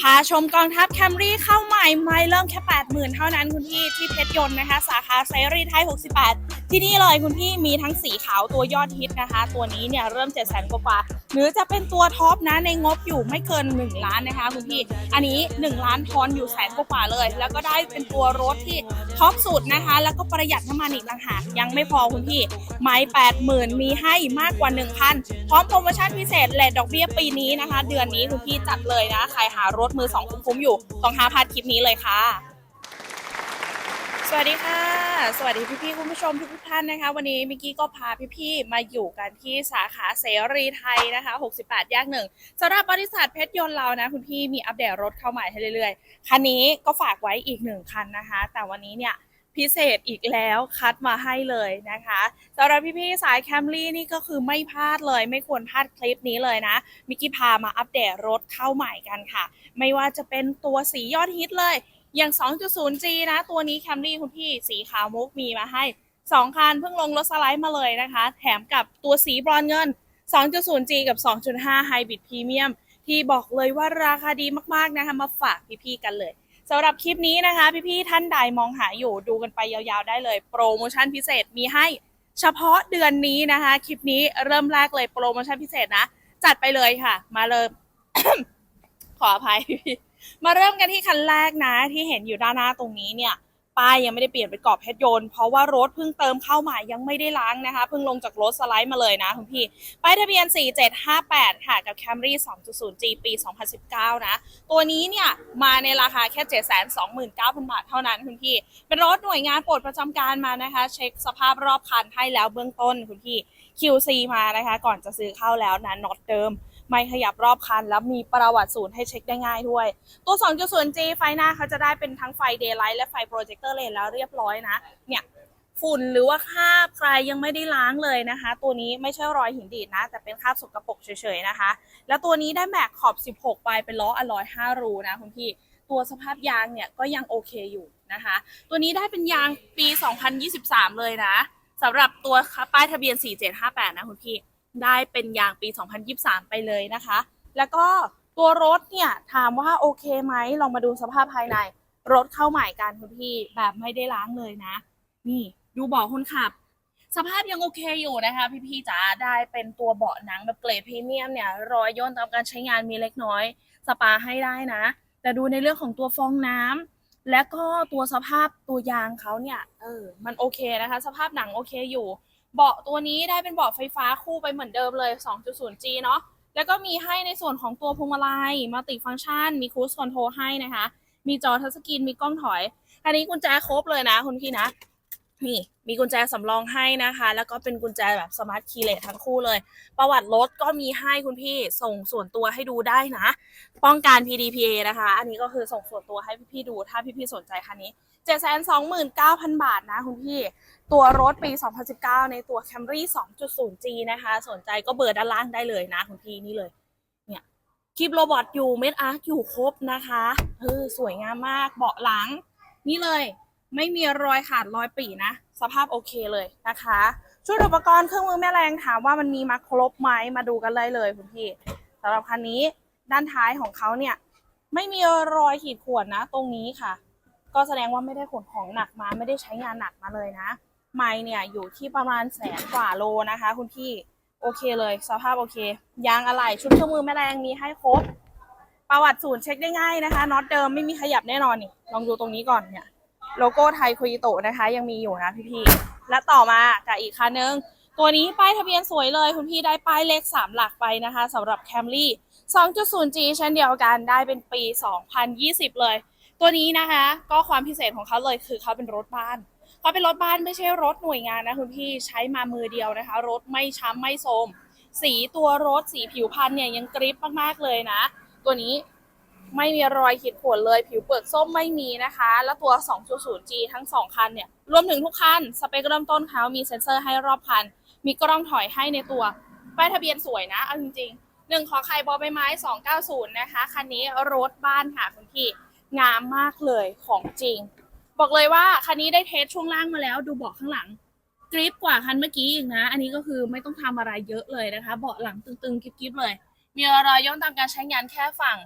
พาชมกองทัพแคมรี่เข้าใหม่ ไม่เริ่มแค่ 80,000 เท่านั้นคุณพี่ที่เพชรยนต์นะคะ สาขาเซรีไทย 68 ที่นี่เลยคุณพี่มีทั้งสีขาวตัวยอดฮิตนะคะ ตัวนี้เนี่ยเริ่ม7 0 0 0 0กว่าๆหรือจะเป็นตัวท็อปนะในงบอยู่ไม่เกิน 1 ล้านนะคะคุณพี่ อันนี้ 1 ล้านทอนอยู่แสนกว่าๆเลย แล้วก็ได้เป็นตัวรถที่ท็อปสุดนะคะ แล้วก็ประหยัดน้ำมันอีกต่างหากยังไม่พอคุณพี่ ไม้80,000มีให้มากกว่า 1,000 พร้อมโปรโมชั่นพิเศษและดอกเบี้ยปีนี้นะคะ เดือนนี้คุณพี่จัดเลยนะ ใครหารถมือสองคุ้มๆอยู่ต้องหาพลาดคลิปนี้เลยค่ะ สวัสดีค่ะ สวัสดีพี่ๆคุณผู้ชมทุกท่านนะคะ วันนี้มิกกี้ก็พาพี่ๆมาอยู่กันที่สาขาเสรีไทยนะคะ 68 แยกหนึ่งสำหรับบริษัทเพชรยนต์เรานะ คุณพี่มีอัปเดตรถเข้าใหม่ให้เรื่อยๆ คันนี้ก็ฝากไว้อีกหนึ่งคันนะคะ แต่วันนี้เนี่ยพิเศษอีกแล้วคัดมาให้เลยนะคะสำหรับพี่ๆสายแคมรี่นี่ก็คือไม่พลาดเลยไม่ควรพลาดคลิปนี้เลยนะมิกกี้พามาอัปเดตรถเข้าใหม่กันค่ะ ไม่ว่าจะเป็นตัวสียอดฮิตเลย อย่าง 2.0G นะ ตัวนี้แคมรี่คุณพี่สีขาวมุกมีมาให้2คันเพิ่งลงรถสไลด์มาเลยนะคะ แถมกับตัวสีบรอนเงิน 2.0G กับ 2.5 Hybrid Premium ที่บอกเลยว่าราคาดีมากๆนะคะ มาฝากพี่ๆกันเลยสำหรับคลิปนี้นะคะ พี่ๆท่านใดมองหาอยู่ดูกันไปยาวๆได้เลย โปรโมชั่นพิเศษมีให้เฉพาะเดือนนี้นะคะ คลิปนี้เริ่มแรกเลยโปรโมชั่นพิเศษนะ จัดไปเลยค่ะ มาเลยขออภัย มาเริ่มกันที่คันแรกนะ ที่เห็นอยู่ด้านหน้าตรงนี้เนี่ยป้ายยังไม่ได้เปลี่ยนเป็นกรอบเพชรยนต์เพราะว่ารถเพิ่งเติมเข้าใหม่ยังไม่ได้ล้างนะคะ เพิ่งลงจากรถสไลด์มาเลยนะคุณพี่ ป้ายทะเบียน 4758 ค่ะ กับ Camry 2.0G ปี 2019 นะ ตัวนี้เนี่ยมาในราคาแค่ 729,000 บาทเท่านั้นคุณพี่ เป็นรถหน่วยงานโปรดประจำการมานะคะ เช็คสภาพรอบคันให้แล้วเบื้องต้นคุณพี่ QC มานะคะ ก่อนจะซื้อเข้าแล้วนะน็อตเดิม ไม่ขยับรอบคัน แล้วมีประวัติศูนย์ให้เช็คได้ง่ายด้วย ตัว 2.0G ไฟหน้าเขาจะได้เป็นทั้งไฟ Daylight และไฟ Projector Lane แล้วเรียบร้อยนะ เนี่ยฝุ่นหรือว่าคราบใครยังไม่ได้ล้างเลยนะคะ ตัวนี้ไม่ใช่รอยหินดีดนะ แต่เป็นคราบสกปรกเฉยๆนะคะ แล้วตัวนี้ได้แม็กขอบ 16ไปเป็นล้ออลอย 5 รูนะคุณพี่ตัวสภาพยางเนี่ยก็ยังโอเคอยู่นะคะ ตัวนี้ได้เป็นยางปี 2023 เลยนะสำหรับตัวป้ายทะเบียน 4758 นะคุณพี่ ได้เป็นยางปี 2023 ไปเลยนะคะ แล้วก็ตัวรถเนี่ยถามว่าโอเคไหมลองมาดูสภาพภายใน รถเข้าใหม่กันคุณพี่แบบไม่ได้ล้างเลยนะ นี่ดูเบาะคนขับ สภาพยังโอเคอยู่นะคะ พี่ๆจ๋าได้เป็นตัวเบาะหนังแบบเกรดพรีเมียมเนี่ยรอยย่นตามการใช้งานมีเล็กน้อย สปาให้ได้นะ แต่ดูในเรื่องของตัวฟองน้ำและก็ตัวสภาพตัวยางเขาเนี่ยเออมันโอเคนะคะ สภาพหนังโอเคอยู่ เบาะตัวนี้ได้เป็นเบาะไฟฟ้าคู่ไปเหมือนเดิมเลย 2.0G เนาะแล้วก็มีให้ในส่วนของตัวพวงมาลัยมัลติฟังก์ชัน มีครูสคอนโทรลให้นะคะ มีจอทัชสกรีนมีกล้องถอย อันนี้กุญแจครบเลยนะคุณพี่นะ นี่มีกุญแจสำรองให้นะคะ แล้วก็เป็นกุญแจแบบสมาร์ทคีย์เลสทั้งคู่เลย ประวัติรถก็มีให้คุณพี่ส่งส่วนตัวให้ดูได้นะ ป้องกัน PDPA นะคะ อันนี้ก็คือส่งส่วนตัวให้พี่ๆดู ถ้าพี่ๆสนใจคันนี้ 729,000 บาทนะคุณพี่ ตัวรถปี 2019 ในตัว Camry 2.0G นะคะ สนใจก็เบอร์ด้านล่างได้เลยนะคุณพี่นี่เลยเนี่ยคลิปโรบอทอยู่เม็ดอาร์คอยู่ครบนะคะเออสวยงามมากเบาะหลัง นี่เลย ไม่มีรอยขาดรอยปีนะ สภาพโอเคเลยนะคะ ชุดอุปกรณ์เครื่องมือแม่แรงถามว่ามันมีมาครบไหมมาดูกันเลยเลยคุณพี่สำหรับคันนี้ด้านท้ายของเขาเนี่ย ไม่มีรอยขีดข่วนนะ ตรงนี้ค่ะ ก็แสดงว่าไม่ได้ขนของหนักมาไม่ได้ใช้งานหนักมาเลยนะไมล์เนี่ยอยู่ที่ประมาณแสนกว่าโลนะคะ คุณพี่โอเคเลย สภาพโอเค ยางอะไหล่ชุดเครื่องมือแม่แรงมีให้ครบประวัติศูนย์เช็คได้ง่ายนะคะน็อตเดิมไม่มีขยับแน่นอนนี่ลองดูตรงนี้ก่อนเนี่ย โลโก้ไทยคุยโตะนะคะ ยังมีอยู่นะพี่ๆและต่อมากับอีกคันนึง ตัวนี้ป้ายทะเบียนสวยเลย คุณพี่ได้ป้ายเลข 3 หลักไปนะคะสำหรับ Camry 2.0G เช่นเดียวกันได้เป็นปี 2020 เลย ตัวนี้นะคะ ก็ความพิเศษของเขาเลยคือเขาเป็นรถบ้านเขาเป็นรถบ้านไม่ใช่รถหน่วยงานนะคุณพี่ใช้มามือเดียวนะคะ รถไม่ช้ำไม่โทมสีตัวรถสีผิวพันธุ์เนี่ยยังกริปมากๆเลยนะ ตัวนี้ ไม่มีรอยขีดข่วนเลย ผิวเปลือกส้มไม่มีนะคะ แล้วตัว 2.0G ทั้ง 2 คันเนี่ย รวมถึงทุกคัน สเปคเริ่มต้นเขามีเซ็นเซอร์ให้รอบคัน มีกล้องถอยให้ในตัว ป้ายทะเบียนสวยนะ เอาจริงๆหนึ่งขอไข่บอใบไม้ 290 นะคะ คันนี้รถบ้านค่ะคุณพี่ งามมากเลยของจริง บอกเลยว่าคันนี้ได้เทสช่วงล่างมาแล้ว ดูเบาะข้างหลังกริปกว่าคันเมื่อกี้อีกนะ อันนี้ก็คือไม่ต้องทำอะไรเยอะเลยนะคะ เบาะหลังตึงๆกริบๆเลย มีรอยย่นตามการใช้งานแค่ฝั่ง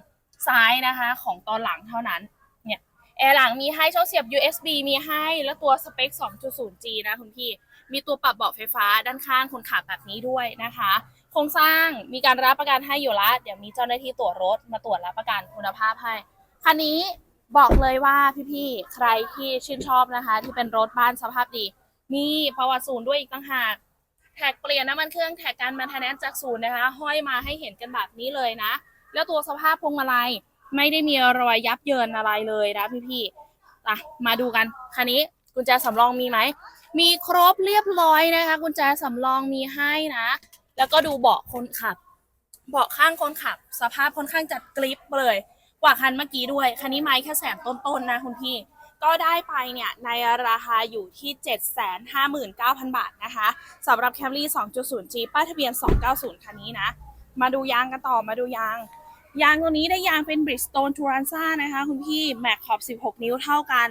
ซ้ายนะคะของตอนหลังเท่านั้นเนี่ยแอร์หลังมีให้ช่องเสียบ USB มีให้ แล้วตัวสเปค 2.0G นะคุณพี่ มีตัวปรับเบาะไฟฟ้าด้านข้างคนขับแบบนี้ด้วยนะคะ โครงสร้างมีการรับประกันให้อยู่ละเดี๋ยวมีเจ้าหน้าที่ตรวจรถมาตรวจรับประกันคุณภาพให้คันนี้บอกเลยว่าพี่ๆ ใครที่ชื่นชอบนะคะ ที่เป็นรถบ้านสภาพดี มีประวัติศูนย์ด้วยอีกต่างหากแท็กเปลี่ยนน้ำมันเครื่องแท็กการมันเทนแนนจากศูนย์นะคะ ห้อยมาให้เห็นกันแบบนี้เลยนะ แล้วตัวสภาพพวงมาลัยไม่ได้มีรอยยับเยินอะไรเลยนะพี่ๆอะมาดูกันคันนี้กุญแจสำรองมีไหม มีครบเรียบร้อยนะคะกุญแจสำรองมีให้นะ แล้วก็ดูเบาะคนขับ เบาะข้างคนขับ สภาพค่อนข้างจัดกริปเลย กว่าคันเมื่อกี้ด้วย คันนี้ไม้แค่แสนต้นๆนะคุณพี่ ก็ได้ไปเนี่ยในราคาอยู่ที่ 759,000 บาทนะคะสำหรับ Camry 2.0G ป้ายทะเบียน 290 คันนี้นะ มาดูยางกันต่อมาดูยาง ยางตัวนี้ได้ยางเป็น Bridgestone Turanza นะคะ คุณพี่แม็กขอบ 16 นิ้วเท่ากัน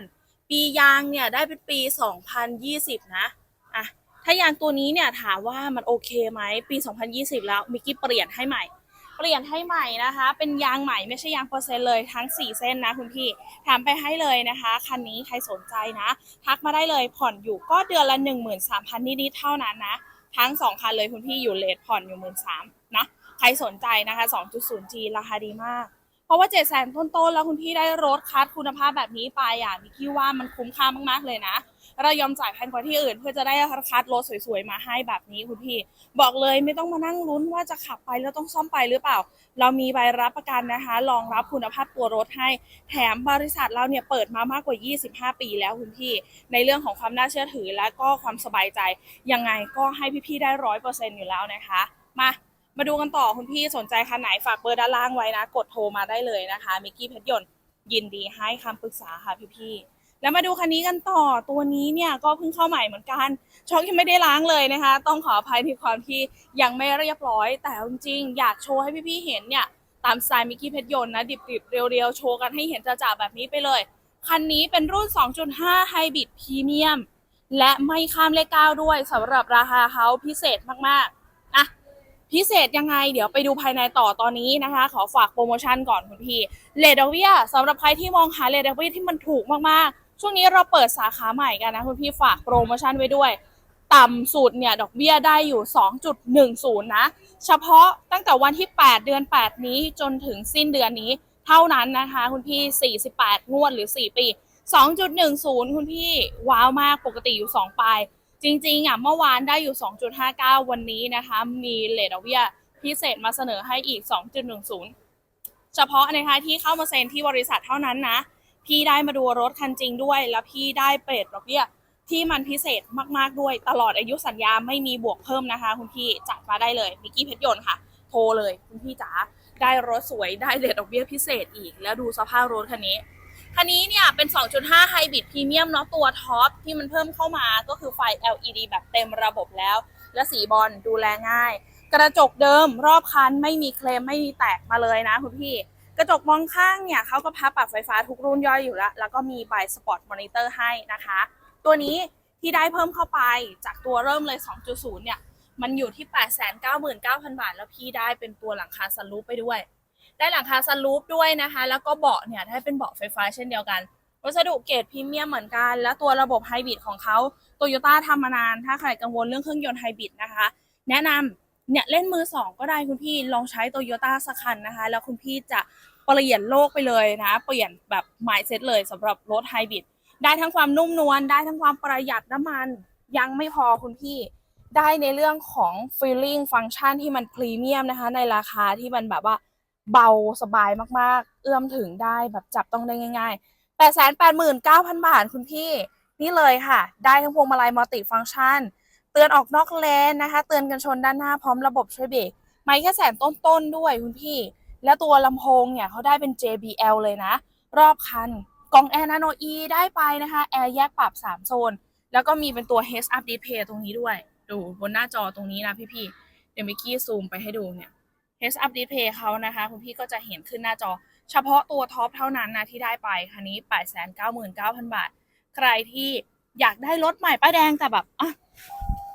ปียางเนี่ยได้เป็นปี 2020 นะอะถ้ายางตัวนี้เนี่ยถามว่ามันโอเคไหมปี 2020 แล้วมิกกี้เปลี่ยนให้ใหม่ เปลี่ยนให้ใหม่นะคะ เป็นยางใหม่ไม่ใช่ยางเปอร์เซ็นต์เลยทั้ง 4 เส้นนะคุณพี่ถามไปให้เลยนะคะ คันนี้ใครสนใจนะ ทักมาได้เลยผ่อนอยู่ก็เดือนละ 13,000นิดๆเท่านั้นนะ ทั้ง 2 คันเลยคุณพี่อยู่เลทผ่อนอยู่ 13,000นะ รสนใจนะคะ 2.0G ราคาดีมาก เพราะว่า7 0 0 0 0 0ต้นๆ แล้วคุณพี่ได้รถคัดคุณภาพแบบนี้ไปอะมิกกี้ว่ามันคุ้มค่ามากๆเลยนะ เรายอมจ่ายแพงกว่าที่อื่น เพื่อจะได้คัดรถสวยๆ มาให้แบบนี้คุณพี่ บอกเลยไม่ต้องมานั่งลุ้นว่าจะขับไปแล้วต้องซ่อมไปหรือเปล่า เรามีใบรับประกันนะคะรองรับคุณภาพตัวรถให้ แถมบริษัทเราเนี่ยเปิดมามากกว่า 25 ปีแล้วคุณพี่ ในเรื่องของความน่าเชื่อถือและก็ความสบายใจ ยังไงก็ให้พี่ๆ ได้ร้อยเปอร์เซ็นต์อยู่แล้วนะคะ มา มาดูกันต่อคุณพี่สนใจคันไหนฝากเบอร์ด้านล่างไว้นะ กดโทรมาได้เลยนะคะมิกกี้เพชรยนต์ยินดีให้คำปรึกษาค่ะพี่ๆแล้วมาดูคันนี้กันต่อตัวนี้เนี่ยก็เพิ่งเข้าใหม่เหมือนกันช็อคยังไม่ได้ล้างเลยนะคะ ต้องขออภัยในความที่ยังไม่เรียบร้อย แต่จริงๆอยากโชว์ให้พี่ๆเห็นเนี่ยตามสไตล์มิกกี้เพชรยนต์นะดิบๆ เรียวๆ โชว์กันให้เห็นจ่าๆแบบนี้ไปเลย คันนี้เป็นรุ่น 2.5 ไฮบริดพรีเมียม และไม่ข้ามเลขเก้าด้วยสำหรับราคาเขาพิเศษมากๆ พิเศษยังไง เดี๋ยวไปดูภายในต่อตอนนี้นะคะ ขอฝากโปรโมชั่นก่อนคุณพี่เลดเวียสำหรับใครที่มองหาเลดเวียที่มันถูกมากๆ ช่วงนี้เราเปิดสาขาใหม่กันนะคุณพี่ฝากโปรโมชั่นไว้ด้วย ต่ำสุดเนี่ยดอกเบี้ยได้อยู่ 2.10 นะ เฉพาะตั้งแต่วันที่ 8 เดือน 8 นี้จนถึงสิ้นเดือนนี้เท่านั้นนะคะ คุณพี่ 48 งวดหรือ 4 ปี 2.10 คุณพี่ว้าวมากปกติอยู่ 2 ปลาย จริงๆอะเมื่อวานได้อยู่ 2.59 วันนี้นะคะ มีเลทดอเบี้ยพิเศษมาเสนอให้อีก 2.10 เฉพาะนะคะที่เข้ามาเซ็นที่บริษัทเท่านั้นนะ พี่ได้มาดูรถคันจริงด้วย แล้วพี่ได้เปรตดอกเบี้ยที่มันพิเศษมากๆด้วย ตลอดอายุสัญญาไม่มีบวกเพิ่มนะคะ คุณพี่จัดมาได้เลยมิกกี้เพชรยนต์ค่ะ โทรเลยคุณพี่จ๋าได้รถสวยได้เลทดอกเบี้ยพิเศษอีก แล้วดูสภาพรถคันนี้ คันนี้เนี่ยเป็น 2.5 ไฮบริดพรีเมียมเนาะตัวท็อปที่มันเพิ่มเข้ามาก็คือไฟ LED แบบเต็มระบบแล้ว และสีบอลดูแลง่าย กระจกเดิมรอบคันไม่มีเคลมไม่มีแตกมาเลยนะคุณพี่ กระจกมองข้างเนี่ยเขาก็พับปรับไฟฟ้าทุกรุ่นย่อยอยู่แล้ว แล้วก็มีใบสปอร์ตมอนิเตอร์ให้นะคะ ตัวนี้ที่ได้เพิ่มเข้าไปจากตัวเริ่มเลย 2.0 เนี่ย มันอยู่ที่ 899,000 บาท แล้วพี่ได้เป็นตัวหลังคาซันรูปไปด้วย ได้หลังคาซันรูปด้วยนะคะ แล้วก็เบาะเนี่ยได้เป็นเบาะไฟฟ้าเช่นเดียวกัน วัสดุเกรดพรีเมียมเหมือนกัน แล้วตัวระบบไฮบริดของเขาโตโยต้าทำมานาน ถ้าใครกังวลเรื่องเครื่องยนต์ไฮบริดนะคะ แนะนำเนี่ยเล่นมือสองก็ได้คุณพี่ลองใช้โตโยต้าสักคันนะคะ แล้วคุณพี่จะเปลี่ยนโลกไปเลยนะ เปลี่ยนแบบหมายเซ็ตเลยสำหรับรถไฮบริดได้ทั้งความนุ่มนวลได้ทั้งความประหยัดน้ำมันยังไม่พอคุณพี่ได้ในเรื่องของ feeling ฟังก์ชันที่มันพรีเมียมนะคะ ในราคาที่มันแบบว่า เบาสบายมากๆ เอื้อมถึงได้แบบจับต้องได้ง่ายๆ 889,000 บาทคุณพี่ นี่เลยค่ะ ได้ทั้งพวงมาลัยมัลติฟังก์ชัน เตือนออกนอกเลนนะคะ เตือนกันชนด้านหน้าพร้อมระบบช่วยเบรกไม่แค่แสนต้นๆด้วยคุณพี่ และตัวลำโพงเนี่ยเขาได้เป็น JBL เลยนะ รอบคัน กล่องแอร์นาโน E ได้ไปนะคะ แอร์แยกปรับ 3 โซน แล้วก็มีเป็นตัว Heads Up Display ตรงนี้ด้วย ดูบนหน้าจอตรงนี้นะพี่ๆ เดี๋ยวมิกกี้ซูมไปให้ดูเนี่ย Heads Up Display เขานะคะ คุณพี่ก็จะเห็นขึ้นหน้าจอ เฉพาะตัวท็อปเท่านั้นนะที่ได้ไป คันนี้ 899,000 บาท ใครที่อยากได้รถใหม่ป้ายแดงแต่แบบอะ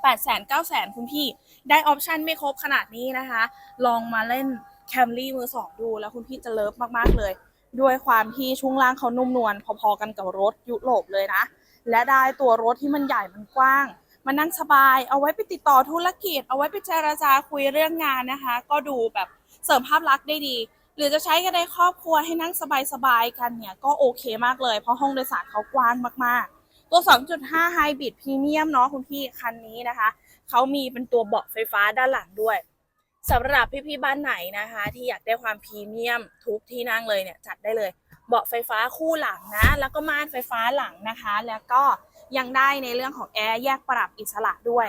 8 9 0 0 0 0คุณพี่ได้ออปชันไม่ครบขนาดนี้นะคะ ลองมาเล่นแคมรี่มือสองดูแล้วคุณพี่จะเลิฟมากๆเลย ด้วยความที่ช่วงล่างเขานุ่มนวลพอๆกันกับรถยุโรปเลยนะ และได้ตัวรถที่มันใหญ่มันกว้าง มันนั่งสบาย เอาไว้ไปติดต่อธุรกิจ เอาไว้ไปเจรจาคุยเรื่องงานนะคะ ก็ดูแบบเสริมภาพลักษณ์ได้ดี หรือจะใช้กันในครอบครัวให้นั่งสบายๆกันเนี่ยก็โอเคมากเลย เพราะห้องโดยสารเขากว้างมากๆ ตัว 2.5 Hybrid Premium เนาะคุณพี่คันนี้นะคะ เขามีเป็นตัวเบาะไฟฟ้าด้านหลังด้วยสำหรับพี่ๆบ้านไหนนะคะ ที่อยากได้ความพรีเมียมทุกที่นั่งเลยเนี่ยจัดได้เลย เบาะไฟฟ้าคู่หลังนะ แล้วก็ม่านไฟฟ้าหลังนะคะ แล้วก็ ยังได้ในเรื่องของแอร์แยกปรับอิสระด้วย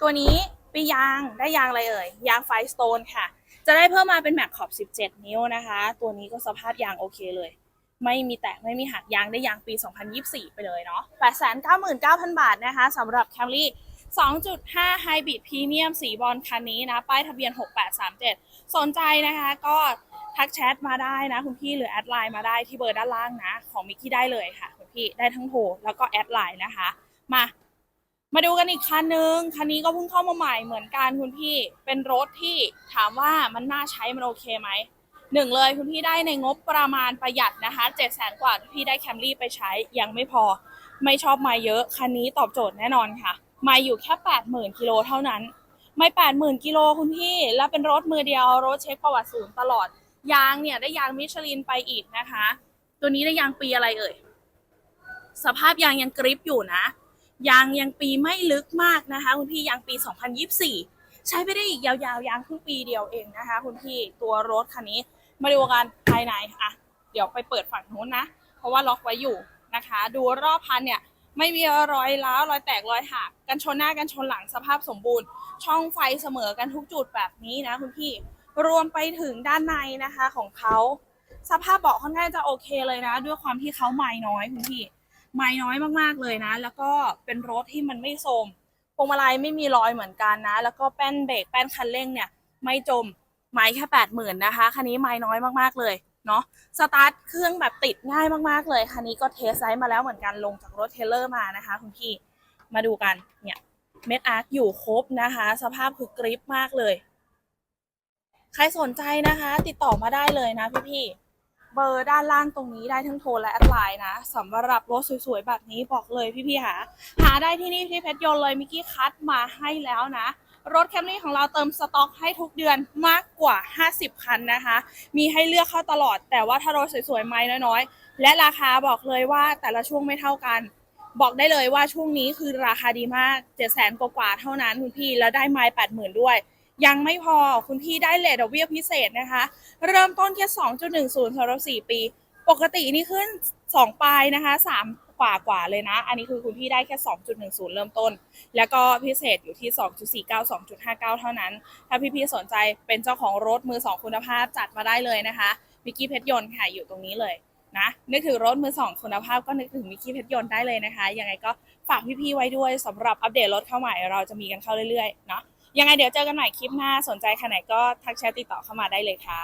ตัวนี้ปียางได้ยางอะไรเอ่ยยางไฟสโตนค่ะ จะได้เพิ่มมาเป็นแม็กขอบ 17 นิ้วนะคะ ตัวนี้ก็สภาพยางโอเคเลย ไม่มีแตกไม่มีหักยางได้ยางปี 2024 ไปเลยเนาะ899,000 บาทนะคะสำหรับ Camry 2.5 Hybrid Premium สีบอลคันนี้นะ ป้ายทะเบียน 6837 สนใจนะคะก็ทักแชทมาได้นะ คุณพี่หรือแอดไลน์มาได้ที่เบอร์ด้านล่างนะ ของมิกกี้ได้เลยค่ะ พี่ได้ทั้งโทรแล้วก็แอดไลน์นะคะ มา มาดูกันอีกคันนึงคันนี้ก็เพิ่งเข้ามาใหม่เหมือนกันคุณพี่เป็นรถที่ถามว่ามันน่าใช้มันโอเคไหมหนึ่งเลยคุณพี่ได้ในงบประมาณประหยัดนะคะเจ็ดแสนกว่าพี่ได้แคมรี่ไปใช้ยังไม่พอ ไม่ชอบมาเยอะคันนี้ตอบโจทย์แน่นอนค่ะ มาอยู่แค่แปดหมื่นกิโลเท่านั้น ไม่แปดหมื่นกิโลคุณพี่แล้วเป็นรถมือเดียวรถเช็คประวัติศูนย์ตลอดยางเนี่ยได้ยางมิชลินไปอีกนะคะ ตัวนี้ได้ยางปีอะไรเอ่ย สภาพยางยังกริปอยู่นะ ยางยังปีไม่ลึกมากนะคะ คุณพี่ยางปี 2024 ใช้ไปได้อีกยาวๆยางเพิ่งปีเดียวเองนะคะ คุณพี่ตัวรถคันนี้มาดูกันภายในอะเดี๋ยวไปเปิดฝั่งนู้นนะ เพราะว่าล็อกไว้อยู่นะคะ ดูรอบพันเนี่ยไม่มีรอยร้าวรอยแตกรอยหักกันชนหน้ากันชนหลังสภาพสมบูรณ์ ช่องไฟเสมอกันทุกจุดแบบนี้นะคุณพี่รวมไปถึงด้านในนะคะของเขาสภาพเบาะค่อนข้างจะโอเคเลยนะ ด้วยความที่เขาไม้น้อยคุณพี่ ไม้น้อยมากๆเลยนะ แล้วก็เป็นรถที่มันไม่โทมพวงมาลัยไม่มีรอยเหมือนกันนะ แล้วก็แป้นเบรกแป้นคันเร่งเนี่ย ไม่จมไม้แค่แปดหมื่นนะคะคันนี้ไม้น้อยมากๆเลยเนาะสตาร์ทเครื่องแบบติดง่ายมากๆเลยคันนี้ก็เทสไซส์มาแล้วเหมือนกันลงจากรถเทเลอร์มานะคะคุณพี่มาดูกันเนี่ยเม็ดอาร์คอยู่ครบนะคะ สภาพคือกริปมากเลย ใครสนใจนะคะ ติดต่อมาได้เลยนะพี่ๆ เบอร์ด้านล่างตรงนี้ได้ทั้งโทรและแอดไลน์นะสำหรับรถสวยๆ แบบนี้บอกเลยพี่ๆหาหาได้ที่นี่ที่เพชรยนต์เลยมิกกี้คัดมาให้แล้วนะ รถแคมรี่ของเราเติมสต็อกให้ทุกเดือนมากกว่า 50 คันนะคะ มีให้เลือกเข้าตลอด แต่ว่าถ้ารถสวยๆไม่น้อยๆ และราคาบอกเลยว่าแต่ละช่วงไม่เท่ากันบอกได้เลยว่าช่วงนี้คือราคาดีมาก7 0 0 0 0 0กว่าเท่านั้นคุณพี่แล้วได้ไม้80,000ด้วย ยังไม่พอคุณพี่ได้เลทดอกเบี้ยพิเศษนะคะ เริ่มต้นแค่ 2.10สำหรับ4ปี ปกตินี่ขึ้น 2 ปลายนะคะ 3 กว่ากว่าเลยนะ อันนี้คือคุณพี่ได้แค่ 2.10 เริ่มต้น แล้วก็พิเศษอยู่ที่ 2.49 2.59 เท่านั้น ถ้าพี่ๆสนใจเป็นเจ้าของรถมือ2คุณภาพจัดมาได้เลยนะคะมิกกี้เพชรยนต์ค่ะอยู่ตรงนี้เลยนะนึกถึงรถมือ2คุณภาพก็นึกถึงมิกกี้เพชรยนต์ได้เลยนะคะ ยังไงก็ฝากพี่ๆไว้ด้วยสำหรับอัปเดตรถเข้าใหม่เราจะมีกันเข้าเรื่อยๆเนาะ ยังไงเดี๋ยวเจอกันใหม่คลิปหน้าสนใจคันไหนก็ทักแชทติดต่อเข้ามาได้เลยค่ะ